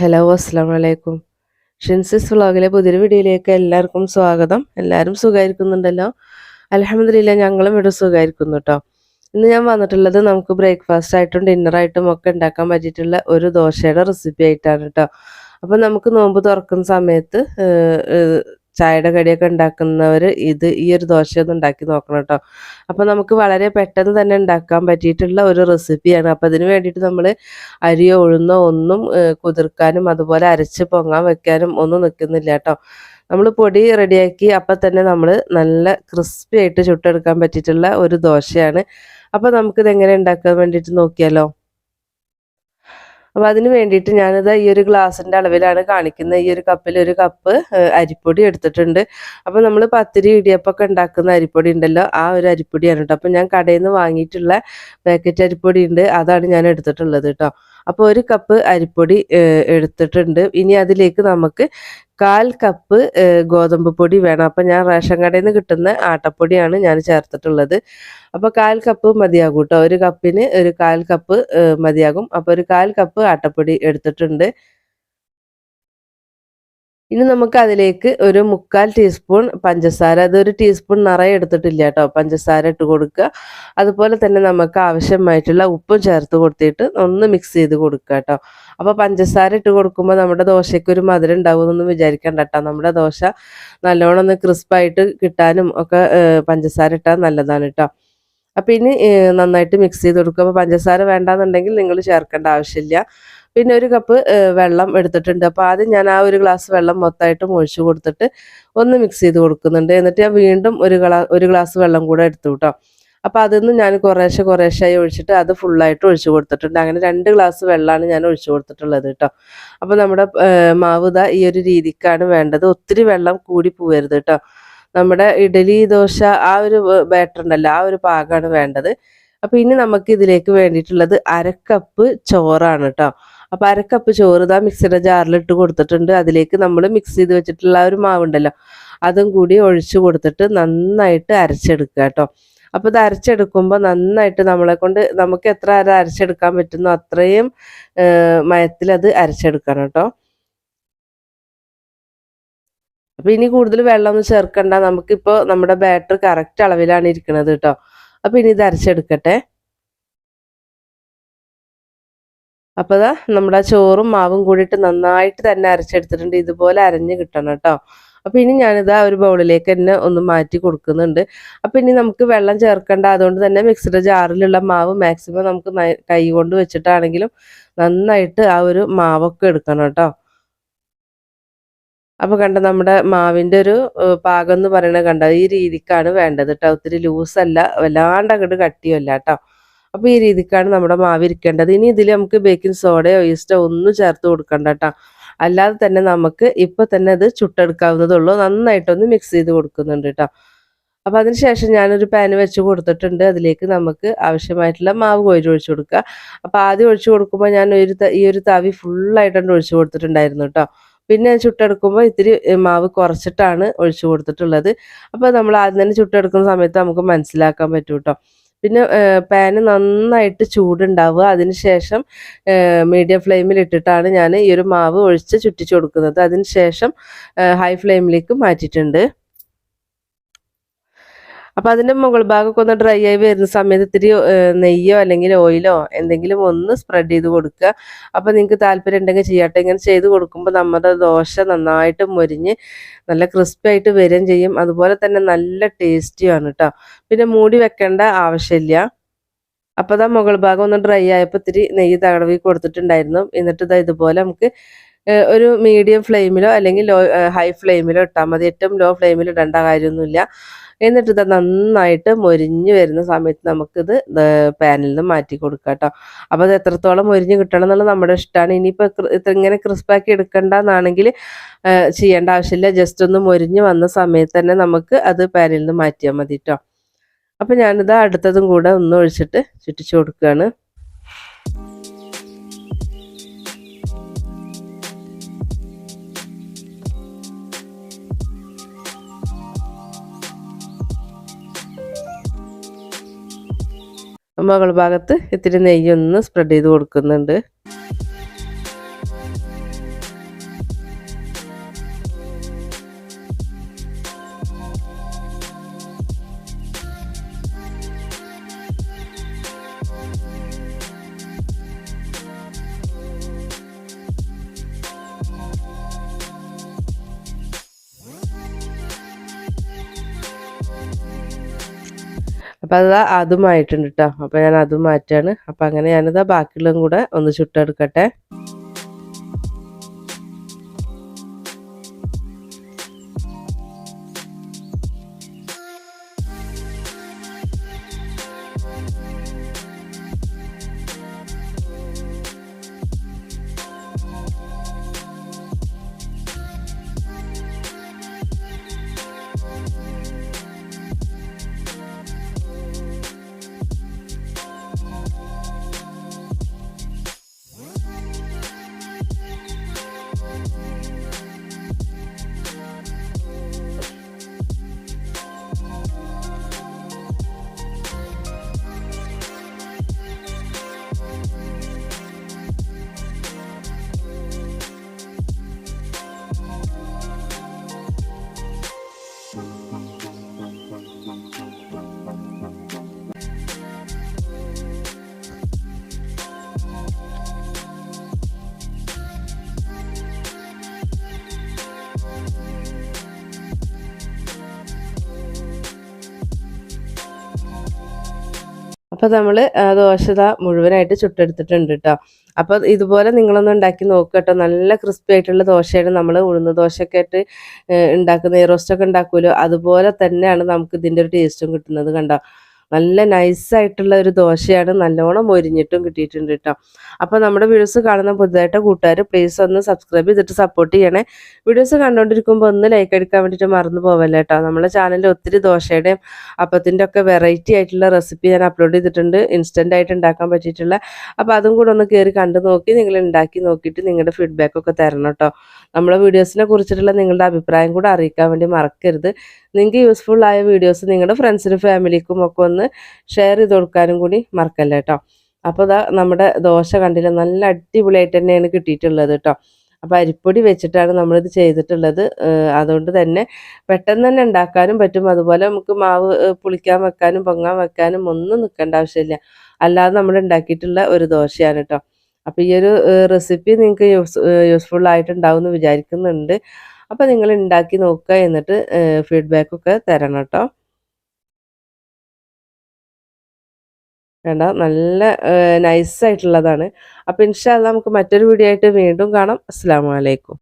Hello അസ്സാം വലൈക്കും ഷിൻസിസ് വ്ളോഗിലെ പുതിയൊരു വീഡിയോയിലേക്ക് എല്ലാവർക്കും സ്വാഗതം. എല്ലാവരും സുഖമായിരിക്കുന്നുണ്ടല്ലോ? അലഹമ്മദില്ല ഞങ്ങളും ഇവിടെ സുഖമായിരിക്കുന്നു കേട്ടോ. ഇന്ന് ഞാൻ വന്നിട്ടുള്ളത് നമുക്ക് ബ്രേക്ക്ഫാസ്റ്റ് ആയിട്ടും ഡിന്നറായിട്ടും ഒക്കെ ഉണ്ടാക്കാൻ പറ്റിയിട്ടുള്ള ഒരു ദോശയുടെ റെസിപ്പി ആയിട്ടാണ് കേട്ടോ. അപ്പം നമുക്ക് നോമ്പ് തുറക്കുന്ന സമയത്ത് ചായയുടെ കടിയൊക്കെ ഉണ്ടാക്കുന്നവർ ഇത് ഈ ഒരു ദോശ ഒന്ന് ഉണ്ടാക്കി നോക്കണം കേട്ടോ. അപ്പം നമുക്ക് വളരെ പെട്ടെന്ന് തന്നെ ഉണ്ടാക്കാൻ പറ്റിയിട്ടുള്ള ഒരു റെസിപ്പിയാണ്. അപ്പം അതിന് വേണ്ടിയിട്ട് നമ്മൾ അരിയോ ഉഴുന്നോ ഒന്നും കുതിർക്കാനും അതുപോലെ അരച്ച് പൊങ്ങാൻ വെക്കാനും ഒന്നും നിൽക്കുന്നില്ല കേട്ടോ. നമ്മൾ പൊടി റെഡിയാക്കി അപ്പം തന്നെ നമ്മൾ നല്ല ക്രിസ്പി ആയിട്ട് ചുട്ടെടുക്കാൻ പറ്റിയിട്ടുള്ള ഒരു ദോശയാണ്. അപ്പോൾ നമുക്കിത് എങ്ങനെ ഉണ്ടാക്കാൻ വേണ്ടിയിട്ട് നോക്കിയാലോ? അപ്പോൾ അതിന് വേണ്ടിയിട്ട് ഞാനിത് ഈ ഒരു ഗ്ലാസിന്റെ അളവിലാണ് കാണിക്കുന്നത് ഈ ഒരു കപ്പിൽ ഒരു കപ്പ് അരിപ്പൊടി എടുത്തിട്ടുണ്ട്. അപ്പോൾ നമ്മൾ പത്തിരി ഇടിയപ്പൊക്കെ ഉണ്ടാക്കുന്ന അരിപ്പൊടി ഉണ്ടല്ലോ ആ ഒരു അരിപ്പൊടിയാണ് കേട്ടോ. അപ്പോൾ ഞാൻ കടയിൽ നിന്ന് വാങ്ങിയിട്ടുള്ള പാക്കറ്റ് അരിപ്പൊടി ഉണ്ട് അതാണ് ഞാൻ എടുത്തിട്ടുള്ളത് കേട്ടോ. അപ്പോൾ ഒരു കപ്പ് അരിപ്പൊടി എടുത്തിട്ടുണ്ട്. ഇനി അതിലേക്ക് നമുക്ക് കാൽ കപ്പ് ഗോതമ്പ് പൊടി വേണം. അപ്പം ഞാൻ റേഷൻ കടയിൽ നിന്ന് കിട്ടുന്ന ആട്ടപ്പൊടിയാണ് ഞാൻ ചേർത്തിട്ടുള്ളത്. അപ്പോൾ കാൽ കപ്പ് മതിയാകും കേട്ടോ. ഒരു കപ്പിന് ഒരു കാൽ കപ്പ് മതിയാകും. അപ്പോൾ ഒരു കാൽ കപ്പ് ആട്ടപ്പൊടി എടുത്തിട്ടുണ്ട്. ഇനി നമുക്ക് അതിലേക്ക് ഒരു മുക്കാൽ ടീസ്പൂൺ പഞ്ചസാര അതൊരു ടീസ്പൂൺ നിറയെ എടുത്തിട്ടില്ല കേട്ടോ. പഞ്ചസാര ഇട്ട് കൊടുക്കുക. അതുപോലെ തന്നെ നമുക്ക് ആവശ്യമായിട്ടുള്ള ഉപ്പും ചേർത്ത് കൊടുത്തിട്ട് ഒന്ന് മിക്സ് ചെയ്ത് കൊടുക്കുക കേട്ടോ. അപ്പോൾ പഞ്ചസാര ഇട്ട് കൊടുക്കുമ്പോൾ നമ്മുടെ ദോശയ്ക്ക് ഒരു മധുരം ഉണ്ടാവുമെന്നൊന്നും വിചാരിക്കണ്ട കേട്ടോ. നമ്മുടെ ദോശ നല്ലോണം ഒന്ന് ക്രിസ്പായിട്ട് കിട്ടാനും ഒക്കെ പഞ്ചസാര ഇട്ടാൽ നല്ലതാണ് കേട്ടോ. അപ്പം ഇനി നന്നായിട്ട് മിക്സ് ചെയ്ത് കൊടുക്കുക. അപ്പോൾ പഞ്ചസാര വേണ്ടാന്നുണ്ടെങ്കിൽ നിങ്ങൾ ചേർക്കേണ്ട ആവശ്യമില്ല. പിന്നെ ഒരു കപ്പ് വെള്ളം എടുത്തിട്ടുണ്ട്. അപ്പോൾ ആദ്യം ഞാൻ ആ ഒരു ഗ്ലാസ് വെള്ളം മൊത്തമായിട്ടും ഒഴിച്ചു കൊടുത്തിട്ട് ഒന്ന് മിക്സ് ചെയ്ത് കൊടുക്കുന്നുണ്ട്. എന്നിട്ട് ഞാൻ വീണ്ടും ഒരു ഗ്ലാ ഒരു ഗ്ലാസ് വെള്ളം കൂടെ എടുത്തു കേട്ടോ അപ്പോൾ അതിന്ന് ഞാൻ കുറേശ്ശെ കുറേശ്ശായി ഒഴിച്ചിട്ട് അത് ഫുള്ളായിട്ട് ഒഴിച്ചു കൊടുത്തിട്ടുണ്ട്. അങ്ങനെ രണ്ട് ഗ്ലാസ് വെള്ളമാണ് ഞാൻ ഒഴിച്ചു കൊടുത്തിട്ടുള്ളത് കേട്ടോ അപ്പോൾ നമ്മുടെ മാവ് ഈ ഒരു രീതിക്കാണ് വേണ്ടത്. ഒത്തിരി വെള്ളം കൂടി പോവരുത് കേട്ടോ നമ്മുടെ ഇഡലി ദോശ ആ ഒരു ബാറ്റർ ഉണ്ടല്ലോ ആ ഒരു പാകമാണ് വേണ്ടത്. അപ്പോൾ ഇനി നമുക്ക് ഇതിലേക്ക് വേണ്ടിയിട്ടുള്ളത് അരക്കപ്പ് ചോറാണ് കേട്ടോ അപ്പോൾ അരക്കപ്പ് ചോറ് ഇതാ മിക്സിയുടെ ജാറിലിട്ട് കൊടുത്തിട്ടുണ്ട്. അതിലേക്ക് നമ്മൾ മിക്സ് ചെയ്ത് വെച്ചിട്ടുള്ള ഒരു മാവുണ്ടല്ലോ അതും കൂടി ഒഴിച്ചു കൊടുത്തിട്ട് നന്നായിട്ട് അരച്ചെടുക്കുക കേട്ടോ അപ്പോൾ ഇത് അരച്ചെടുക്കുമ്പോൾ നന്നായിട്ട് നമ്മളെ കൊണ്ട് നമുക്ക് എത്ര അര അരച്ചെടുക്കാൻ പറ്റുന്നോ അത്രയും മയത്തിൽ അത് അരച്ചെടുക്കണം കേട്ടോ അപ്പോൾ ഇനി കൂടുതൽ വെള്ളമൊന്നും ചേർക്കണ്ട. നമുക്കിപ്പോൾ നമ്മുടെ ബാറ്റർ കറക്റ്റ് അളവിലാണ് ഇരിക്കുന്നത് കേട്ടോ അപ്പോൾ ഇനി ഇത് അരച്ചെടുക്കട്ടെ. അപ്പോൾ അതാ നമ്മുടെ ചോറും മാവും കൂടിയിട്ട് നന്നായിട്ട് തന്നെ അരച്ചെടുത്തിട്ടുണ്ട്. ഇതുപോലെ അരഞ്ഞ് കിട്ടണം കേട്ടോ അപ്പോൾ ഇനി ഞാനിതാ ഒരു ബൗളിലേക്ക് തന്നെ ഒന്ന് മാറ്റി കൊടുക്കുന്നുണ്ട്. അപ്പോൾ ഇനി നമുക്ക് വെള്ളം ചേർക്കേണ്ട. അതുകൊണ്ട് തന്നെ മിക്സിയുടെ ജാറിലുള്ള മാവ് മാക്സിമം നമുക്ക് കൈ കൊണ്ട് വെച്ചിട്ടാണെങ്കിലും നന്നായിട്ട് ആ ഒരു മാവൊക്കെ എടുക്കണം കേട്ടോ അപ്പോൾ കണ്ട നമ്മുടെ മാവിന്റെ ഒരു പാകം എന്ന് പറയുന്നത് കണ്ട? ഈ രീതിക്കാണ് വേണ്ടത് കേട്ടോ ഒത്തിരി ലൂസല്ല വല്ലാണ്ട് അങ്ങോട്ട് കട്ടിയല്ല കേട്ടോ അപ്പോൾ ഈ രീതിക്കാണ് നമ്മുടെ മാവ് ഇരിക്കേണ്ടത്. ഇനി ഇതിൽ നമുക്ക് ബേക്കിംഗ് സോഡയോ ഈസ്റ്റോ ഒന്നും ചേർത്ത് കൊടുക്കണ്ട കേട്ടോ അല്ലാതെ തന്നെ നമുക്ക് ഇപ്പൊ തന്നെ അത് ചുട്ടെടുക്കാവുന്നതുള്ളൂ നന്നായിട്ടൊന്ന് മിക്സ് ചെയ്ത് കൊടുക്കുന്നുണ്ട് കേട്ടോ അപ്പോൾ അതിനുശേഷം ഞാനൊരു പാന് വെച്ച് കൊടുത്തിട്ടുണ്ട്. അതിലേക്ക് നമുക്ക് ആവശ്യമായിട്ടുള്ള മാവ് കോരി ഒഴിച്ചു കൊടുക്കുക. അപ്പോൾ ആദ്യം ഒഴിച്ചു കൊടുക്കുമ്പോൾ ഞാൻ ഒരു ഈ ഒരു തവി ഫുള്ളായിട്ടാണ് ഒഴിച്ചു കൊടുത്തിട്ടുണ്ടായിരുന്നു കേട്ടോ പിന്നെ ചുട്ടെടുക്കുമ്പോൾ ഇത്തിരി മാവ് കുറച്ചിട്ടാണ് ഒഴിച്ചു കൊടുത്തിട്ടുള്ളത്. അപ്പോൾ നമ്മൾ ആദ്യം തന്നെ ചുട്ടെടുക്കുന്ന സമയത്ത് നമുക്ക് മനസ്സിലാക്കാൻ പറ്റും കേട്ടോ പിന്നെ പാന് നന്നായിട്ട് ചൂടുണ്ടാവുക. അതിന് ശേഷം മീഡിയം ഫ്ലെയിമിൽ ഇട്ടിട്ടാണ് ഞാൻ ഈ ഒരു മാവ് ഒഴിച്ച് ചുറ്റിച്ചു കൊടുക്കുന്നത്. അതിന് ശേഷം ഹൈ ഫ്ലെയിമിലേക്ക് മാറ്റിയിട്ടുണ്ട്. അപ്പോൾ അതിന്റെ മുകൾ ഭാഗമൊക്കെ ഒന്ന് ഡ്രൈ ആയി വരുന്ന സമയത്ത് ഇത്തിരി നെയ്യോ അല്ലെങ്കിൽ ഓയിലോ എന്തെങ്കിലും ഒന്ന് സ്പ്രെഡ് ചെയ്ത് കൊടുക്കുക. അപ്പോൾ നിങ്ങൾക്ക് താല്പര്യം ഉണ്ടെങ്കിൽ ചെയ്യട്ടെ. ഇങ്ങനെ ചെയ്ത് കൊടുക്കുമ്പോൾ നമ്മുടെ ദോശ നന്നായിട്ട് മൊരിഞ്ഞ് നല്ല ക്രിസ്പി ആയിട്ട് വരികയും ചെയ്യും. അതുപോലെ തന്നെ നല്ല ടേസ്റ്റിയാണ് കേട്ടോ പിന്നെ മൂടി വെക്കേണ്ട ആവശ്യമില്ല. അപ്പോൾ അതാ മുകൾ ഭാഗം ഒന്ന് ഡ്രൈ ആയപ്പോൾ ഇത്തിരി നെയ്യ് തകടവി കൊടുത്തിട്ടുണ്ടായിരുന്നു. എന്നിട്ട് ഇതാ ഇതുപോലെ നമുക്ക് ഒരു മീഡിയം ഫ്ലെയിമിലോ അല്ലെങ്കിൽ ലോ ഹൈ ഫ്ലെയിമിലോ ഇട്ടാൽ മതി. ഏറ്റവും ലോ ഫ്ലെയിമിൽ ഇടേണ്ട കാര്യമൊന്നുമില്ല. എന്നിട്ട് ഇത് നന്നായിട്ട് മൊരിഞ്ഞ് വരുന്ന സമയത്ത് നമുക്കിത് പാനിൽ നിന്ന് മാറ്റി കൊടുക്കാം കേട്ടോ അപ്പോൾ അത് എത്രത്തോളം മൊരിഞ്ഞ് കിട്ടണം എന്നുള്ളത് നമ്മുടെ ഇഷ്ടമാണ് ഇനിയിപ്പോൾ ഇങ്ങനെ ക്രിസ്പാക്കി എടുക്കണ്ടെന്നാണെങ്കിൽ ചെയ്യേണ്ട ആവശ്യമില്ല. ജസ്റ്റ് ഒന്ന് മൊരിഞ്ഞ് വന്ന സമയത്ത് തന്നെ നമുക്ക് അത് പാനിൽ നിന്ന് മാറ്റിയാൽ മതി കേട്ടോ അപ്പം ഞാനിത് അടുത്തതും കൂടെ ഒന്ന് ഒഴിച്ചിട്ട് ചുറ്റിച്ചു കൊടുക്കുകയാണ് മുകൾ ഭാഗത്ത് ഇത്തിരി നെയ്യൊന്ന് സ്പ്രെഡ് ചെയ്ത് കൊടുക്കുന്നുണ്ട്. അപ്പം അത് അതുമായിട്ടുണ്ട് കേട്ടോ അപ്പം ഞാൻ അതും മാറ്റാണ്. അപ്പം അങ്ങനെ ഞാനിതാ ബാക്കിയുള്ളതും കൂടെ ഒന്ന് ചുട്ടെടുക്കട്ടെ. അപ്പോൾ നമ്മൾ ദോശത മുഴുവനായിട്ട് ചുട്ടെടുത്തിട്ടുണ്ട് കേട്ടോ അപ്പോൾ ഇതുപോലെ നിങ്ങളൊന്ന് ഉണ്ടാക്കി നോക്കുക കേട്ടോ നല്ല ക്രിസ്പി ആയിട്ടുള്ള ദോശയാണ് നമ്മൾ ഉഴുന്ന ദോശയൊക്കെ ആയിട്ട് ഉണ്ടാക്കുന്ന നെയ്റോസ്റ്റൊക്കെ ഉണ്ടാക്കുമല്ലോ അതുപോലെ തന്നെയാണ് നമുക്ക് ഇതിന്റെ ഒരു ടേസ്റ്റും കിട്ടുന്നത് കണ്ടോ? നല്ല നൈസായിട്ടുള്ള ഒരു ദോശയാണ് നല്ലോണം മൊരിഞ്ഞിട്ടും കിട്ടിയിട്ടുണ്ട് കേട്ടോ അപ്പോൾ നമ്മുടെ വീഡിയോസ് കാണുന്ന പുതുതായിട്ട് കൂട്ടുകാർ പ്ലീസ് ഒന്ന് സബ്സ്ക്രൈബ് ചെയ്തിട്ട് സപ്പോർട്ട് ചെയ്യണേ. വീഡിയോസ് കണ്ടുകൊണ്ടിരിക്കുമ്പോൾ ഒന്ന് ലൈക്ക് അടിക്കാൻ വേണ്ടിയിട്ട് മറന്നു പോവല്ല കേട്ടോ നമ്മുടെ ചാനലിൽ ഒത്തിരി ദോശയുടെയും അപ്പത്തിന്റെ ഒക്കെ വെറൈറ്റി ആയിട്ടുള്ള റെസിപ്പി ഞാൻ അപ്ലോഡ് ചെയ്തിട്ടുണ്ട്. ഇൻസ്റ്റന്റ് ആയിട്ട് ഉണ്ടാക്കാൻ പറ്റിയിട്ടുള്ള. അപ്പോൾ അതും കൂടെ ഒന്ന് കയറി കണ്ടു നോക്കി നിങ്ങൾ ഉണ്ടാക്കി നോക്കിയിട്ട് നിങ്ങളുടെ ഫീഡ്ബാക്ക് ഒക്കെ തരണം കേട്ടോ നമ്മളെ വീഡിയോസിനെ കുറിച്ചിട്ടുള്ള നിങ്ങളുടെ അഭിപ്രായം കൂടെ അറിയിക്കാൻ വേണ്ടി മറക്കരുത്. നിങ്ങൾക്ക് യൂസ്ഫുൾ ആയ വീഡിയോസ് നിങ്ങളുടെ ഫ്രണ്ട്സിനും ഫാമിലിക്കും ഒക്കെ ഒന്ന് ഷെയർ ചെയ്ത് കൊടുക്കാനും കൂടി മറക്കല്ല കേട്ടോ അപ്പോൾ ഇതാ നമ്മുടെ ദോശ കണ്ടില്ല നല്ല അടിപൊളിയായിട്ട് തന്നെയാണ് കിട്ടിയിട്ടുള്ളത് കേട്ടോ അപ്പോൾ അരിപ്പൊടി വെച്ചിട്ടാണ് നമ്മളിത് ചെയ്തിട്ടുള്ളത്. അതുകൊണ്ട് തന്നെ പെട്ടെന്ന് തന്നെ ഉണ്ടാക്കാനും പറ്റും. അതുപോലെ നമുക്ക് മാവ് പുളിക്കാൻ വെക്കാനും പൊങ്ങാൻ വെക്കാനും ഒന്നും നിൽക്കേണ്ട ആവശ്യമില്ല. അല്ലാതെ നമ്മൾ ഉണ്ടാക്കിയിട്ടുള്ള ഒരു ദോശയാണ് കേട്ടോ അപ്പോൾ ഈ ഒരു റെസിപ്പി നിങ്ങൾക്ക് യൂസ് യൂസ്ഫുൾ ആയിട്ടുണ്ടാവും എന്ന് വിചാരിക്കുന്നുണ്ട്. അപ്പോൾ നിങ്ങൾ ഉണ്ടാക്കി നോക്കുക എന്നിട്ട് ഫീഡ്ബാക്കൊക്കെ തരണം കേട്ടോ. വേണ്ട നല്ല നൈസായിട്ടുള്ളതാണ് അപ്പോൾ ഇൻഷാല്ല നമുക്ക് മറ്റൊരു വീഡിയോ ആയിട്ട് വീണ്ടും കാണാം. അസ്സാം വലൈക്കും